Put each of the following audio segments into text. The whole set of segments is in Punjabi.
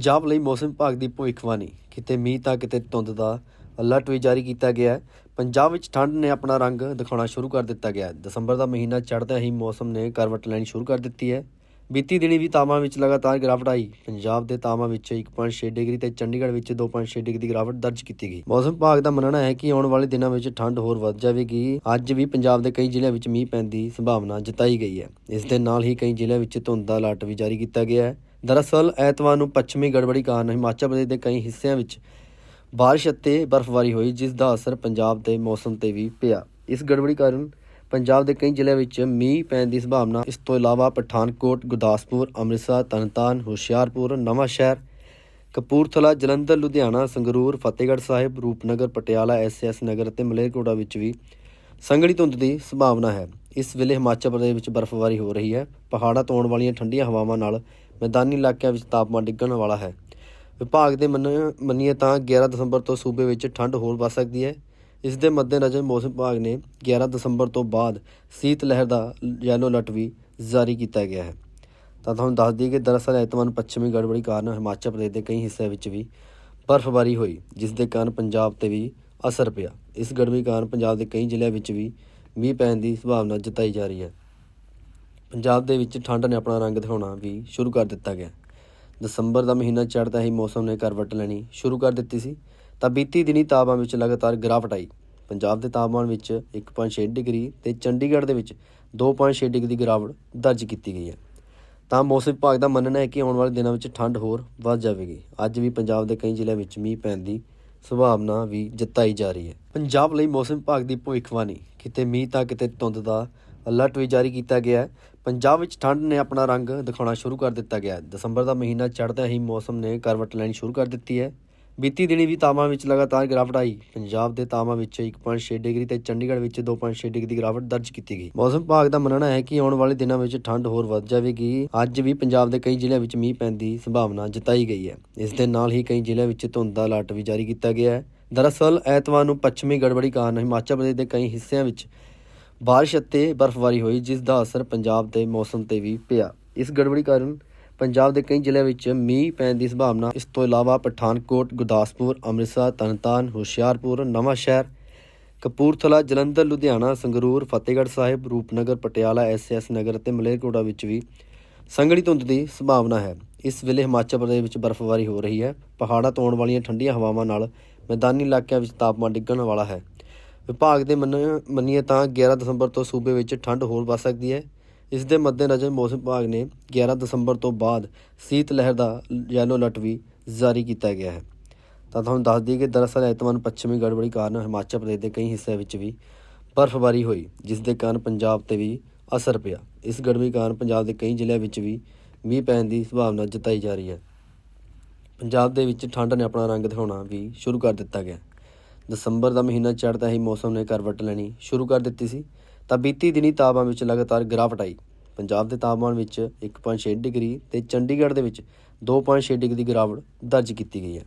ਪੰਜਾਬ ਲਈ ਮੌਸਮ ਵਿਭਾਗ ਦੀ ਭਵਿੱਖਬਾਣੀ, ਕਿਤੇ ਮੀਂਹ ਤਾਂ ਕਿਤੇ ਧੁੰਦ ਦਾ ਅਲਰਟ ਵੀ ਜਾਰੀ ਕੀਤਾ ਗਿਆ ਹੈ। ਪੰਜਾਬ ਵਿੱਚ ਠੰਡ ਨੇ ਆਪਣਾ ਰੰਗ ਦਿਖਾਉਣਾ ਸ਼ੁਰੂ ਕਰ ਦਿੱਤਾ ਗਿਆ ਹੈ। ਦਸੰਬਰ ਦਾ ਮਹੀਨਾ ਚੜ੍ਹਦਿਆਂ ਹੀ ਮੌਸਮ ਨੇ ਕਰਵਟ ਲੈਣੀ ਸ਼ੁਰੂ ਕਰ ਦਿੱਤੀ ਹੈ। ਬੀਤੀ ਦਿਨੀ ਵੀ ਤਾਪਮਾਨ ਵਿੱਚ ਲਗਾਤਾਰ ਗਿਰਾਵਟ ਆਈ। ਪੰਜਾਬ ਦੇ ਤਾਪਮਾਨ ਵਿੱਚ 1.6 ਡਿਗਰੀ ਤੇ ਚੰਡੀਗੜ੍ਹ ਵਿੱਚ 2.6 ਡਿਗਰੀ ਦੀ ਗਿਰਾਵਟ ਦਰਜ ਕੀਤੀ ਗਈ। ਮੌਸਮ ਵਿਭਾਗ ਦਾ ਮੰਨਣਾ ਹੈ ਕਿ ਆਉਣ ਵਾਲੇ ਦਿਨਾਂ ਵਿੱਚ ਠੰਡ ਹੋਰ ਵੱਧ ਜਾਵੇਗੀ। ਅੱਜ ਵੀ ਪੰਜਾਬ ਦੇ ਕਈ ਜ਼ਿਲ੍ਹਿਆਂ ਵਿੱਚ ਮੀਂਹ ਪੈਣ ਦੀ ਸੰਭਾਵਨਾ ਜਤਾਈ ਗਈ ਹੈ। ਇਸ ਦੇ ਨਾਲ ਹੀ ਕਈ ਜ਼ਿਲ੍ਹਿਆਂ ਵਿੱਚ ਧੁੰਦ ਦਾ ਅਲਰਟ ਵੀ ਜਾਰੀ ਕੀਤਾ ਗਿਆ ਹੈ। ਦਰਅਸਲ, ਐਤਵਾਰ ਨੂੰ ਪੱਛਮੀ ਗੜਬੜੀ ਕਾਰਨ ਹਿਮਾਚਲ ਪ੍ਰਦੇਸ਼ ਦੇ ਕਈ ਹਿੱਸਿਆਂ ਵਿੱਚ ਬਾਰਿਸ਼ ਅਤੇ ਬਰਫ਼ਬਾਰੀ ਹੋਈ, ਜਿਸ ਦਾ ਅਸਰ ਪੰਜਾਬ ਦੇ ਮੌਸਮ ਤੇ ਵੀ ਪਿਆ। ਇਸ ਗੜਬੜੀ ਕਾਰਨ ਪੰਜਾਬ ਦੇ ਕਈ ਜ਼ਿਲ੍ਹਿਆਂ ਵਿੱਚ ਮੀਂਹ ਪੈਣ ਦੀ ਸੰਭਾਵਨਾ। ਇਸ ਤੋਂ ਇਲਾਵਾ ਪਠਾਨਕੋਟ, ਗੁਰਦਾਸਪੁਰ, ਅੰਮ੍ਰਿਤਸਰ, ਤਰਨਤਾਰਨ, ਹੁਸ਼ਿਆਰਪੁਰ, ਨਵਾਂਸ਼ਹਿਰ, ਕਪੂਰਥਲਾ, ਜਲੰਧਰ, ਲੁਧਿਆਣਾ, ਸੰਗਰੂਰ, ਫਤਿਹਗੜ੍ਹ ਸਾਹਿਬ, ਰੂਪਨਗਰ, ਪਟਿਆਲਾ ਐਸਐਸ ਨਗਰ ਅਤੇ ਮਲੇਰਕੋਟਾ ਵਿੱਚ ਵੀ ਸੰਘਣੀ ਧੁੰਦ ਦੀ ਸੰਭਾਵਨਾ ਹੈ। ਇਸ ਵੇਲੇ ਹਿਮਾਚਲ ਪ੍ਰਦੇਸ਼ ਵਿੱਚ ਬਰਫ਼ਬਾਰੀ ਹੋ ਰਹੀ ਹੈ। ਪਹਾੜਾਂ ਤੋਂ ਆਉਣ ਵਾਲੀਆਂ ਠੰਡੀਆਂ ਹਵਾਵਾਂ ਨਾਲ ਮੈਦਾਨੀ ਇਲਾਕਿਆਂ ਵਿੱਚ ਤਾਪਮਾਨ ਡਿੱਗਣ ਵਾਲਾ ਹੈ। ਵਿਭਾਗ ਦੇ ਮੰਨ- ਮੰਨੀਏ ਤਾਂ 11 ਦਸੰਬਰ ਤੋਂ ਸੂਬੇ ਵਿੱਚ ਠੰਡ ਹੋਰ ਵੱਧ ਸਕਦੀ ਹੈ। ਇਸ ਦੇ ਮੱਦੇਨਜ਼ਰ ਮੌਸਮ ਵਿਭਾਗ ਨੇ 11 ਦਸੰਬਰ ਤੋਂ ਬਾਅਦ ਸੀਤ ਲਹਿਰ ਦਾ ਯੈਲੋ ਅਲਰਟ ਵੀ ਜਾਰੀ ਕੀਤਾ ਗਿਆ ਹੈ। ਤਾਂ ਤੁਹਾਨੂੰ ਦੱਸ ਦਈਏ ਕਿ ਦਰਅਸਲ ਐਤਵਾਰ ਨੂੰ ਪੱਛਮੀ ਗੜਬੜੀ ਕਾਰਨ ਹਿਮਾਚਲ ਪ੍ਰਦੇਸ਼ ਦੇ ਕਈ ਹਿੱਸਿਆਂ ਵਿੱਚ ਵੀ ਬਰਫ਼ਬਾਰੀ ਹੋਈ, ਜਿਸ ਦੇ ਕਾਰਨ ਪੰਜਾਬ ਤੇ ਵੀ ਅਸਰ ਪਿਆ। ਇਸ ਗੜਬੜੀ ਕਾਰਨ ਪੰਜਾਬ ਦੇ ਕਈ ਜ਼ਿਲ੍ਹਿਆਂ ਵਿੱਚ ਵੀ ਮੀਂਹ ਪੈਣ ਦੀ ਸੰਭਾਵਨਾ ਜਤਾਈ ਜਾ ਰਹੀ ਹੈ। ਪੰਜਾਬ ਦੇ ਵਿੱਚ ਠੰਡ ਨੇ ਆਪਣਾ ਰੰਗ ਦਿਖਾਉਣਾ ਵੀ ਸ਼ੁਰੂ ਕਰ ਦਿੱਤਾ ਗਿਆ। ਦਸੰਬਰ ਦਾ ਮਹੀਨਾ ਚੜ੍ਹਦਾ ਹੀ ਮੌਸਮ ਨੇ ਕਰਵਟ ਲੈਣੀ ਸ਼ੁਰੂ ਕਰ ਦਿੱਤੀ ਸੀ। ਤਾਂ ਬੀਤੀ ਦਿਨੀ ਤਾਪਮਾਨ ਵਿੱਚ ਲਗਾਤਾਰ ਗਿਰਾਵਟ ਆਈ। ਪੰਜਾਬ ਦੇ ਤਾਪਮਾਨ ਵਿੱਚ 1.6 ਡਿਗਰੀ ਤੇ ਚੰਡੀਗੜ੍ਹ ਦੇ ਵਿੱਚ 2.6 ਡਿਗਰੀ ਦੀ ਗਿਰਾਵਟ ਦਰਜ ਕੀਤੀ ਗਈ ਹੈ। ਤਾਂ ਮੌਸਮ ਵਿਭਾਗ ਦਾ ਮੰਨਣਾ ਹੈ ਕਿ ਆਉਣ ਵਾਲੇ ਦਿਨਾਂ ਵਿੱਚ ਠੰਡ ਹੋਰ ਵੱਧ ਜਾਵੇਗੀ। ਅੱਜ ਵੀ ਪੰਜਾਬ ਦੇ ਕਈ ਜ਼ਿਲ੍ਹਿਆਂ ਵਿੱਚ ਮੀਂਹ ਪੈਣ ਦੀ ਸੰਭਾਵਨਾ ਵੀ ਜਤਾਈ ਜਾ ਰਹੀ ਹੈ। ਪੰਜਾਬ ਲਈ ਮੌਸਮ ਵਿਭਾਗ ਦੀ ਭਵਿੱਖਬਾਣੀ, ਕਿਤੇ ਮੀਂਹ ਤਾਂ ਕਿਤੇ ਧੁੰਦ ਦਾ ਅਲਰਟ ਵੀ ਜਾਰੀ ਕੀਤਾ ਗਿਆ ਹੈ। ਪੰਜਾਬ ਵਿੱਚ ਠੰਡ ਨੇ ਆਪਣਾ ਰੰਗ ਦਿਖਾਉਣਾ ਸ਼ੁਰੂ ਕਰ ਦਿੱਤਾ ਗਿਆ ਹੈ। ਦਸੰਬਰ ਦਾ ਮਹੀਨਾ ਚੜ੍ਹਦਿਆਂ ਹੀ ਮੌਸਮ ਨੇ ਕਰਵਟ ਲੈਣੀ ਸ਼ੁਰੂ ਕਰ ਦਿੱਤੀ ਹੈ। ਬੀਤੀ ਦਿਨੀ ਵੀ ਤਾਪਮਾਨ ਵਿੱਚ ਲਗਾਤਾਰ ਗਿਰਾਵਟ ਆਈ। ਪੰਜਾਬ ਦੇ ਤਾਪਮਾਨ ਵਿੱਚ 1.6 ਡਿਗਰੀ ਤੇ ਚੰਡੀਗੜ੍ਹ ਵਿੱਚ 2.6 ਡਿਗਰੀ ਦੀ ਗਿਰਾਵਟ ਦਰਜ ਕੀਤੀ ਗਈ। ਮੌਸਮ ਵਿਭਾਗ ਦਾ ਮੰਨਣਾ ਹੈ ਕਿ ਆਉਣ ਵਾਲੇ ਦਿਨਾਂ ਵਿੱਚ ਠੰਡ ਹੋਰ ਵੱਧ ਜਾਵੇਗੀ। ਅੱਜ ਵੀ ਪੰਜਾਬ ਦੇ ਕਈ ਜ਼ਿਲ੍ਹਿਆਂ ਵਿੱਚ ਮੀਂਹ ਪੈਣ ਦੀ ਸੰਭਾਵਨਾ ਜਤਾਈ ਗਈ ਹੈ। ਇਸ ਦੇ ਨਾਲ ਹੀ ਕਈ ਜ਼ਿਲ੍ਹਿਆਂ ਵਿੱਚ ਧੁੰਦ ਦਾ ਅਲਰਟ ਵੀ ਜਾਰੀ ਕੀਤਾ ਗਿਆ ਹੈ। ਦਰਅਸਲ, ਐਤਵਾਰ ਨੂੰ ਪੱਛਮੀ ਗੜਬੜੀ ਕਾਰਨ ਹਿਮਾਚਲ ਪ੍ਰਦੇਸ਼ ਦੇ ਕਈ ਹਿੱਸਿਆਂ ਵਿੱਚ ਬਾਰਿਸ਼ ਅਤੇ ਬਰਫ਼ਬਾਰੀ ਹੋਈ, ਜਿਸ ਦਾ ਅਸਰ ਪੰਜਾਬ ਦੇ ਮੌਸਮ ਤੇ ਵੀ ਪਿਆ। ਇਸ ਗੜਬੜੀ ਕਾਰਨ ਪੰਜਾਬ ਦੇ ਕਈ ਜ਼ਿਲ੍ਹਿਆਂ ਵਿੱਚ ਮੀਂਹ ਪੈਣ ਦੀ ਸੰਭਾਵਨਾ। ਇਸ ਤੋਂ ਇਲਾਵਾ ਪਠਾਨਕੋਟ, ਗੁਰਦਾਸਪੁਰ, ਅੰਮ੍ਰਿਤਸਰ, ਤਰਨਤਾਰਨ, ਹੁਸ਼ਿਆਰਪੁਰ ਨਵਾਂਸ਼ਹਿਰ ਕਪੂਰਥਲਾ, ਜਲੰਧਰ, ਲੁਧਿਆਣਾ, ਸੰਗਰੂਰ, ਫਤਿਹਗੜ੍ਹ ਸਾਹਿਬ, ਰੂਪਨਗਰ, ਪਟਿਆਲਾ ਐਸਐਸ ਨਗਰ ਅਤੇ ਮਲੇਰਕੋਟਾ ਵਿੱਚ ਵੀ ਸੰਘਣੀ ਧੁੰਦ ਦੀ ਸੰਭਾਵਨਾ ਹੈ। ਇਸ ਵੇਲੇ ਹਿਮਾਚਲ ਪ੍ਰਦੇਸ਼ ਵਿੱਚ ਬਰਫ਼ਬਾਰੀ ਹੋ ਰਹੀ ਹੈ। ਪਹਾੜਾਂ ਤੋਂ ਆਉਣ ਵਾਲੀਆਂ ਠੰਡੀਆਂ ਹਵਾਵਾਂ ਨਾਲ ਮੈਦਾਨੀ ਇਲਾਕਿਆਂ ਵਿੱਚ ਤਾਪਮਾਨ ਡਿੱਗਣ ਵਾਲਾ ਹੈ। ਵਿਭਾਗ ਦੇ ਮੰਨ- ਮੰਨੀਏ ਤਾਂ 11 ਦਸੰਬਰ ਤੋਂ ਸੂਬੇ ਵਿੱਚ ਠੰਡ ਹੋਰ ਵੱਧ ਸਕਦੀ ਹੈ। ਇਸ ਦੇ ਮੱਦੇਨਜ਼ਰ ਮੌਸਮ ਵਿਭਾਗ ਨੇ 11 ਦਸੰਬਰ ਤੋਂ ਬਾਅਦ ਸੀਤ ਲਹਿਰ ਦਾ ਯੈਲੋ ਅਲਰਟ ਵੀ ਜਾਰੀ ਕੀਤਾ ਗਿਆ ਹੈ। ਤਾਂ ਤੁਹਾਨੂੰ ਦੱਸ ਦਈਏ ਕਿ ਦਰਅਸਲ ਐਤਵਾਰ ਨੂੰ ਪੱਛਮੀ ਗੜਬੜੀ ਕਾਰਨ ਹਿਮਾਚਲ ਪ੍ਰਦੇਸ਼ ਦੇ ਕਈ ਹਿੱਸਿਆਂ ਵਿੱਚ ਵੀ ਬਰਫ਼ਬਾਰੀ ਹੋਈ, ਜਿਸ ਦੇ ਕਾਰਨ ਪੰਜਾਬ ਤੇ ਵੀ ਅਸਰ ਪਿਆ। ਇਸ ਗੜਬੜੀ ਕਾਰਨ ਪੰਜਾਬ ਦੇ ਕਈ ਜ਼ਿਲ੍ਹਿਆਂ ਵਿੱਚ ਵੀ ਮੀਂਹ ਪੈਣ ਦੀ ਸੰਭਾਵਨਾ ਜਤਾਈ ਜਾ ਰਹੀ ਹੈ। ਪੰਜਾਬ ਦੇ ਵਿੱਚ ਠੰਡ ਨੇ ਆਪਣਾ ਰੰਗ ਦਿਖਾਉਣਾ ਵੀ ਸ਼ੁਰੂ ਕਰ ਦਿੱਤਾ ਗਿਆ। ਦਸੰਬਰ ਦਾ ਮਹੀਨਾ ਚੜ੍ਹਦਾ ਹੀ ਮੌਸਮ ਨੇ ਕਰਵਟ ਲੈਣੀ ਸ਼ੁਰੂ ਕਰ ਦਿੱਤੀ ਸੀ। ਤਾਂ ਬੀਤੀ ਦਿਨੀ ਤਾਪਮਾਨ ਵਿੱਚ ਲਗਾਤਾਰ ਗਿਰਾਵਟ ਆਈ। ਪੰਜਾਬ ਦੇ ਤਾਪਮਾਨ ਵਿੱਚ 1.6 ਡਿਗਰੀ ਤੇ ਚੰਡੀਗੜ੍ਹ ਦੇ ਵਿੱਚ 2.6 ਡਿਗਰੀ ਦੀ ਗਿਰਾਵਟ ਦਰਜ ਕੀਤੀ ਗਈ ਹੈ।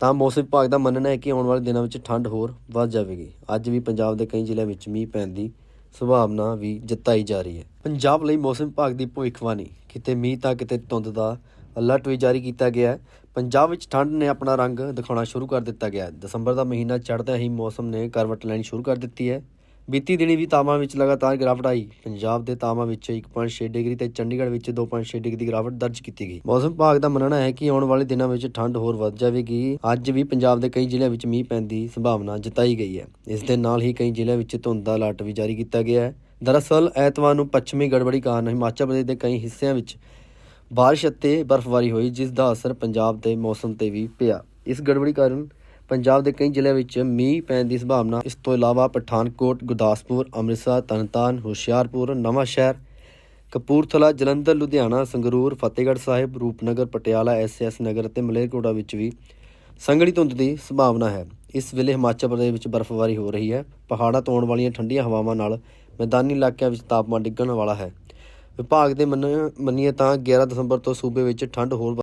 ਤਾਂ ਮੌਸਮ ਵਿਭਾਗ ਦਾ ਮੰਨਣਾ ਹੈ ਕਿ ਆਉਣ ਵਾਲੇ ਦਿਨਾਂ ਵਿੱਚ ਠੰਡ ਹੋਰ ਵੱਧ ਜਾਵੇਗੀ। ਅੱਜ ਵੀ ਪੰਜਾਬ ਦੇ ਕਈ ਜ਼ਿਲ੍ਹਿਆਂ ਵਿੱਚ ਮੀਂਹ ਪੈਣ ਦੀ ਸੰਭਾਵਨਾ ਵੀ ਜਤਾਈ ਜਾ ਰਹੀ ਹੈ। ਪੰਜਾਬ ਲਈ ਮੌਸਮ ਵਿਭਾਗ ਦੀ ਭਵਿੱਖਬਾਣੀ, ਕਿਤੇ ਮੀਂਹ ਤਾਂ ਕਿਤੇ ਧੁੰਦ ਦਾ ਅਲਰਟ ਵੀ ਜਾਰੀ ਕੀਤਾ ਗਿਆ ਹੈ। ਪੰਜਾਬ ਵਿੱਚ ਠੰਡ ਨੇ ਆਪਣਾ ਰੰਗ ਦਿਖਾਉਣਾ ਸ਼ੁਰੂ ਕਰ ਦਿੱਤਾ ਗਿਆ ਹੈ। ਦਸੰਬਰ ਦਾ ਮਹੀਨਾ ਚੜ੍ਹਦਿਆਂ ਹੀ ਮੌਸਮ ਨੇ ਕਰਵਟ ਲੈਣੀ ਸ਼ੁਰੂ ਕਰ ਦਿੱਤੀ ਹੈ। ਬੀਤੀ ਦਿਨੀ ਵੀ ਤਾਪਮਾਨ ਵਿੱਚ ਲਗਾਤਾਰ ਗਿਰਾਵਟ ਆਈ। ਪੰਜਾਬ ਦੇ ਤਾਪਮਾਨ ਵਿੱਚ 1.6 ਡਿਗਰੀ ਤੇ ਚੰਡੀਗੜ੍ਹ ਵਿੱਚ 2.6 ਡਿਗਰੀ ਦੀ ਗਿਰਾਵਟ ਦਰਜ ਕੀਤੀ ਗਈ। ਮੌਸਮ ਵਿਭਾਗ ਦਾ ਮੰਨਣਾ ਹੈ ਕਿ ਆਉਣ ਵਾਲੇ ਦਿਨਾਂ ਵਿੱਚ ਠੰਡ ਹੋਰ ਵੱਧ ਜਾਵੇਗੀ। ਅੱਜ ਵੀ ਪੰਜਾਬ ਦੇ ਕਈ ਜ਼ਿਲ੍ਹਿਆਂ ਵਿੱਚ ਮੀਂਹ ਪੈਣ ਦੀ ਸੰਭਾਵਨਾ ਜਤਾਈ ਗਈ ਹੈ। ਇਸ ਦੇ ਨਾਲ ਹੀ ਕਈ ਜ਼ਿਲ੍ਹਿਆਂ ਵਿੱਚ ਧੁੰਦ ਦਾ ਅਲਰਟ ਵੀ ਜਾਰੀ ਕੀਤਾ ਗਿਆ ਹੈ। ਦਰਅਸਲ, ਐਤਵਾਰ ਨੂੰ ਪੱਛਮੀ ਗੜਬੜੀ ਕਾਰਨ ਹਿਮਾਚਲ ਪ੍ਰਦੇਸ਼ ਦੇ ਕਈ ਹਿੱਸਿਆਂ ਵਿੱਚ ਬਾਰਿਸ਼ ਅਤੇ ਬਰਫ਼ਬਾਰੀ ਹੋਈ, ਜਿਸ ਦਾ ਅਸਰ ਪੰਜਾਬ ਦੇ ਮੌਸਮ ਤੇ ਵੀ ਪਿਆ। ਇਸ ਗੜਬੜੀ ਕਾਰਨ ਪੰਜਾਬ ਦੇ ਕਈ ਜ਼ਿਲ੍ਹਿਆਂ ਵਿੱਚ ਮੀਂਹ ਪੈਣ ਦੀ ਸੰਭਾਵਨਾ। ਇਸ ਤੋਂ ਇਲਾਵਾ ਪਠਾਨਕੋਟ, ਗੁਰਦਾਸਪੁਰ, ਅੰਮ੍ਰਿਤਸਰ, ਤਰਨਤਾਰਨ, ਹੁਸ਼ਿਆਰਪੁਰ ਨਵਾਂਸ਼ਹਿਰ ਕਪੂਰਥਲਾ, ਜਲੰਧਰ, ਲੁਧਿਆਣਾ, ਸੰਗਰੂਰ, ਫਤਿਹਗੜ੍ਹ ਸਾਹਿਬ, ਰੂਪਨਗਰ, ਪਟਿਆਲਾ ਐਸਐਸ ਨਗਰ ਅਤੇ ਮਲੇਰਕੋਟਾ ਵਿੱਚ ਵੀ ਸੰਘਣੀ ਧੁੰਦ ਦੀ ਸੰਭਾਵਨਾ ਹੈ। ਇਸ ਵੇਲੇ ਹਿਮਾਚਲ ਪ੍ਰਦੇਸ਼ ਵਿੱਚ ਬਰਫ਼ਬਾਰੀ ਹੋ ਰਹੀ ਹੈ। ਪਹਾੜਾਂ ਤੋਂ ਆਉਣ ਵਾਲੀਆਂ ਠੰਡੀਆਂ ਹਵਾਵਾਂ ਨਾਲ ਮੈਦਾਨੀ ਇਲਾਕਿਆਂ ਵਿੱਚ ਤਾਪਮਾਨ ਡਿੱਗਣ ਵਾਲਾ ਹੈ। ਵਿਭਾਗ ਦੇ ਮੰਨ- ਮੰਨੀਏ ਤਾਂ 11 ਦਸੰਬਰ ਤੋਂ ਸੂਬੇ ਵਿੱਚ ਠੰਡ ਹੋਰ